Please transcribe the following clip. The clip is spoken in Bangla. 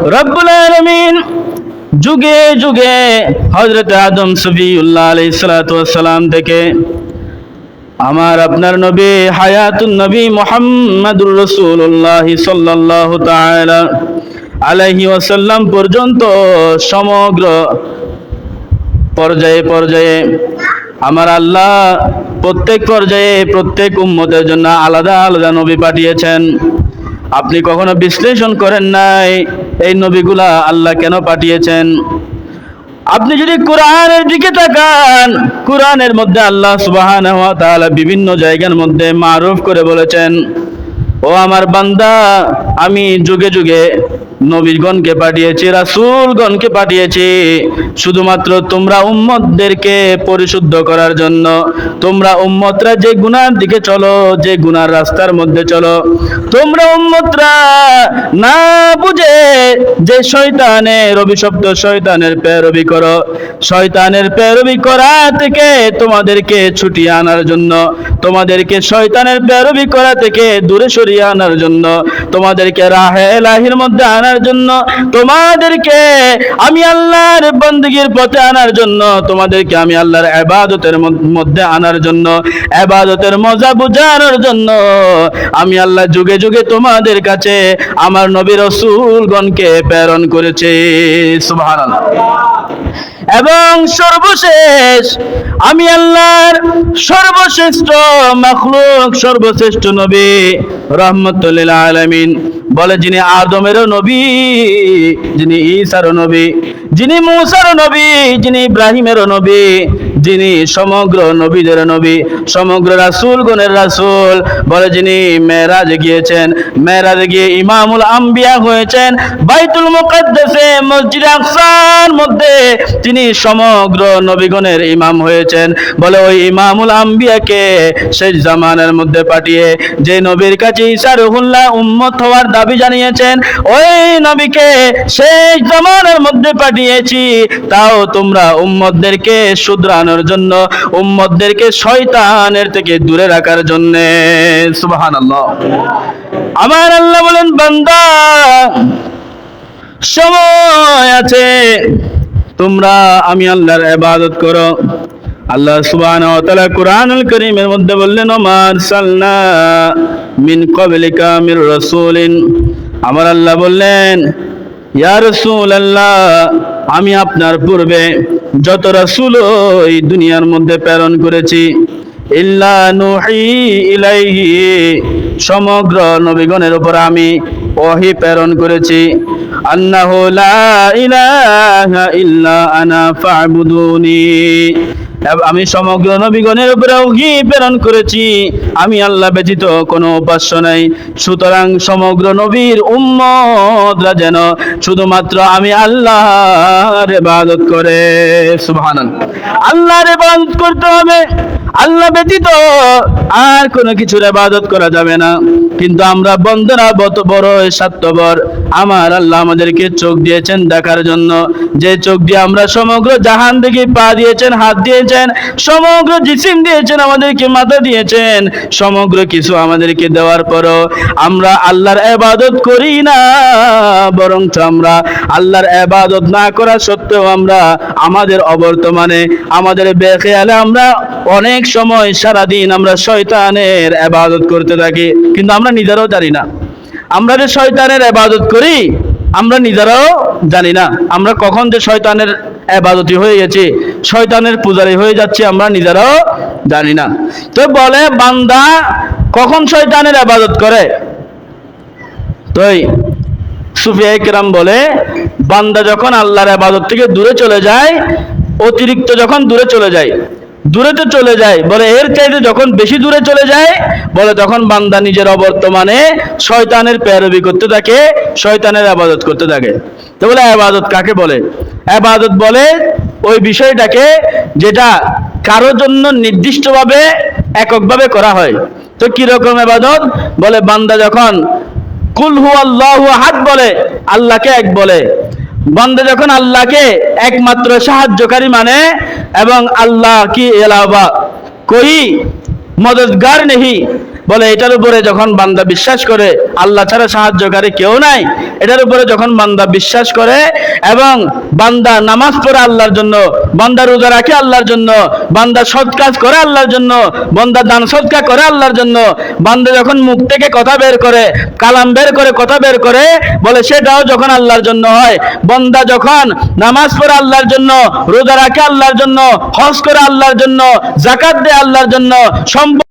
রব্বুল আলামিন যুগে যুগে হজরত আদম সফিউল্লাহ আলাইহিস সালাতু ওয়াসসালাম থেকে আমার আপনার নবী হায়াতুন নবী মুহাম্মাদুর রাসূলুল্লাহ সাল্লাল্লাহু তাআলা আলাইহি ওয়াসাল্লাম পর্যন্ত সমগ্র পর্যায়ে পর্যায়ে আমার আল্লাহ প্রত্যেক পর্যায়ে প্রত্যেক উম্মতের জন্য আলাদা আলাদা নবী পাঠিয়েছেন। আপনি কখনো বিশ্লেষণ করেন নাই? এই নবীগুলা আল্লাহ কেন পাঠিয়েছেন? আপনি যদি কোরআনের দিকে তাকান, কোরআনের মধ্যে আল্লাহ সুবাহান বিভিন্ন জায়গার মধ্যে মারুফ করে বলেছেন, ও আমার বান্দা, আমি যুগে যুগে নবীগণকে পাঠিয়েছি, রাসূলগণকে পাঠিয়েছি। শুধুমাত্র তোমরা উম্মতদেরকে পরিশুদ্ধ করার জন্য। তোমরা উম্মতরা যে গুনার দিকে চলো, যে গুনার রাস্তার মধ্যে চলো। তোমরা উম্মতরা না বুঝে যে শয়তানের অভিশপ্ত শয়তানের পেরবি করো। শয়তানের পেরবি করা থেকে তোমাদেরকে ছুটিয়ে আনার জন্য। তোমাদেরকে শয়তানের পেরবি করা থেকে দূরে সরিয়ে আনার জন্য। তোমাদেরকে রাহে এলাহির মধ্যে আনার জন্য তোমাদেরকে আমি আল্লাহর বন্দগির পথে আনার জন্য, তোমাদেরকে আমি আল্লাহর ইবাদতের মদ- মধ্যে আনার জন্য, ইবাদতের মজা বুঝানোর জন্য আমি আল্লাহ যুগে যুগে তোমাদের কাছে আমার নবী রসুলগণকে প্রেরণ করেছে। সুবহানাল্লাহ। এবং সর্বশেষ আমি আল্লাহর সর্বশ্রেষ্ঠ মখলুক, সর্বশ্রেষ্ঠ নবী রহমতুল্লিল আলামিন বলে যিনি আদমেরও নবী যিনি ঈসারও নবী। যিনি মুসারও নবী, যিনি ইব্রাহিমের নবী, যিনি সমগ্র নবীদের নবী, সমগ্র রাসুল গণের রাসুল, বলে যিনি মেরাজে গিয়েছেন মেরাজে গিয়ে ইমামুল আম্বিয়া হয়েছেন, বাইতুল মুকাদ্দাসে মসজিদ আকসার মধ্যে তিনি সমগ্র নবীগণের ইমাম হয়েছেন। বলে ওই ইমামুল আম্বিয়াকে শেষ জামানের মধ্যে পাঠিয়ে যে নবীর কাছে ঈসা রুহুল্লাহ উম্মত হওয়ার দাবি জানিয়েছেন, ওই নবীকে শেষ জামানের মধ্যে পাঠিয়েছি তাও তোমরা উম্মতদেরকে শুধরানোর জন্য, উম্মতদেরকে শয়তানের থেকে দূরে রাখার জন্য। সুবহানাল্লাহ। আমার আল্লাহ বলেন, বান্দা, সময় আছে, তোমরা, আমি আল্লাহর ইবাদত করো। আল্লাহ সুবহানাহু ওয়া তাআলা কুরআনুল কারীমের মধ্যে বললেন ওমার সালনা মিন ক্বাবলিকা মির রাসূলিন। আমার আল্লাহ বললেন আমি আপনার পূর্বে যত রাসূল এই দুনিয়ার মধ্যে প্রেরণ করেছি ইলাইহি, সমগ্র নবীগণের উপর আমি ওহি প্রেরণ করেছি। লা ইলাহা ইল্লা আনা ফা'বুদুনি। আমি সমগ্র নবীগণের উপরে ওহি প্রেরণ করেছি। আমি আল্লাহ ব্যতীত কোনো উপাস্য নাই। সুতরাং সমগ্র নবীর উম্মতরা যেন শুধুমাত্র আমি আল্লাহর ইবাদত করে। সুবহানাল্লাহ। আল্লাহর ইবাদত করতে হবে। আল্লাহ ব্যতীত আর কোনো কিছুর ইবাদত করা যাবে না। কিন্তু আমরা বন্ধুরা বত বড় স্বার্থপর। আমার আল্লাহ আমাদেরকে চোখ দিয়েছেন দেখার জন্য। যে চোখ দিয়ে আমরা সমগ্র জাহান দেখে পা দিয়েছেন, হাত দিয়েছেন, সমগ্র জিসিম দিয়েছেন, আমাদেরকে মাথা দিয়েছেন, সমগ্র কিছু আমাদেরকে দেওয়ার পরও আমরা আল্লাহর ইবাদত করি না বরং আমরা আল্লাহর ইবাদত না করা সত্ত্বেও আমরা আমাদের অবর্তমানে, আমাদের বেখেয়ালে আমরা অনেক সময় সারাদিন আমরা শয়তানের ইবাদত করতে থাকি, কিন্তু আমরা নিজেরাও জানি না। আমরা যে শয়তানের ইবাদত করি, আমরা নিজেরাও জানি না। আমরা কখন যে শয়তানের ইবাদতি হয়ে গেছি, শয়তানের পূজারি হয়ে যাচ্ছে, আমরা নিজেরাও জানি না। তো বলে, বান্দা কখন শয়তানের ইবাদত করে? তোই সুফিয়া কেরাম বলে, বান্দা যখন আল্লাহর আবাদত থেকে দূরে চলে যায়, অতিরিক্ত যখন দূরে চলে যায় দূরে তো চলে যায়। বলে এর চাইতে যখন বেশি দূরে চলে যায়, বলে তখন বান্দা নিজের অবর্তমানে শয়তানের পেরবি করতে থাকে, শয়তানের আবাদত করতে থাকে। তো বলে, আবাদত কাকে বলে? আবাদত বলে ওই বিষয়টাকে যেটা কারোর জন্য নির্দিষ্টভাবে এককভাবে করা হয়। তো কীরকম আবাদত? বলে, বান্দা যখন কুল হু আল্লাহু আহাদ বলে, আল্লাহকে এক বলে বন্দে যখন আল্লাহকে একমাত্র সাহায্যকারী মানে এবং আল্লাহ কি এলাবা কই? মদদগার নেহি। বলে, এটার উপরে যখন বান্দা বিশ্বাস করে, আল্লাহ ছাড়া সাহায্যকারী কেউ নাই। এটার উপরে যখন বান্দা বিশ্বাস করে এবং বান্দা নামাজ পড়ে আল্লাহর জন্য, বান্দা রোজা রাখে আল্লাহর জন্য, বান্দা সৎ কাজ করে আল্লাহর জন্য, বান্দা দান সৎকা করে আল্লাহর জন্য, বান্দা যখন মুখ থেকে কথা বের করে, কালাম বের করে, কথা বের করে, বলে, সেটাও যখন আল্লাহর জন্য হয়। বান্দা যখন নামাজ পড়ে আল্লাহর জন্য, রোজা রাখে আল্লাহর জন্য, হজ করে আল্লাহর জন্য জাকাত দেয় আল্লাহর জন্য, সম্পদ